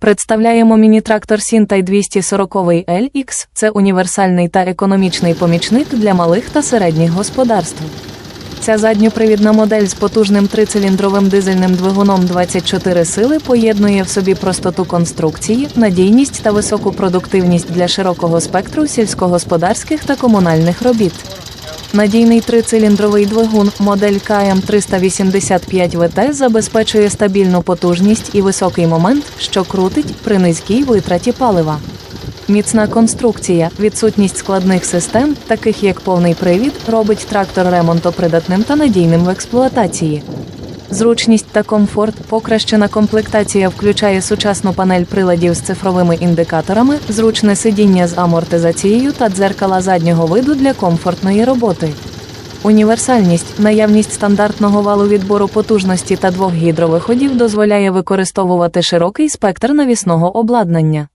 Представляємо міні-трактор Сінтай 240 LX. Це універсальний та економічний помічник для малих та середніх господарств. Ця задньопривідна модель з потужним трициліндровим дизельним двигуном 24 сили поєднує в собі простоту конструкції, надійність та високу продуктивність для широкого спектру сільськогосподарських та комунальних робіт. Надійний трициліндровий двигун модель КМ 385 ВТ забезпечує стабільну потужність і високий момент, що крутить при низькій витраті палива. Міцна конструкція, відсутність складних систем, таких як повний привід, робить трактор ремонтопридатним та надійним в експлуатації. Зручність та комфорт, покращена комплектація включає сучасну панель приладів з цифровими індикаторами, зручне сидіння з амортизацією та дзеркала заднього виду для комфортної роботи. Універсальність, наявність стандартного валу відбору потужності та двох гідровиходів дозволяє використовувати широкий спектр навісного обладнання.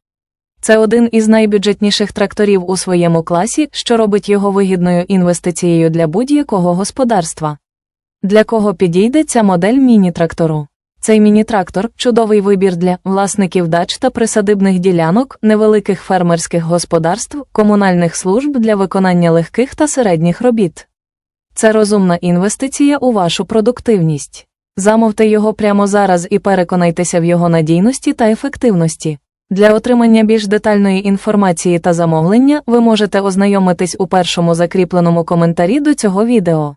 Це один із найбюджетніших тракторів у своєму класі, що робить його вигідною інвестицією для будь-якого господарства. Для кого підійде ця модель міні-трактору? Цей міні-трактор чудовий вибір для власників дач та присадибних ділянок, невеликих фермерських господарств, комунальних служб для виконання легких та середніх робіт. Це розумна інвестиція у вашу продуктивність. Замовте його прямо зараз і переконайтеся в його надійності та ефективності. Для отримання більш детальної інформації та замовлення ви можете ознайомитись у першому закріпленому коментарі до цього відео.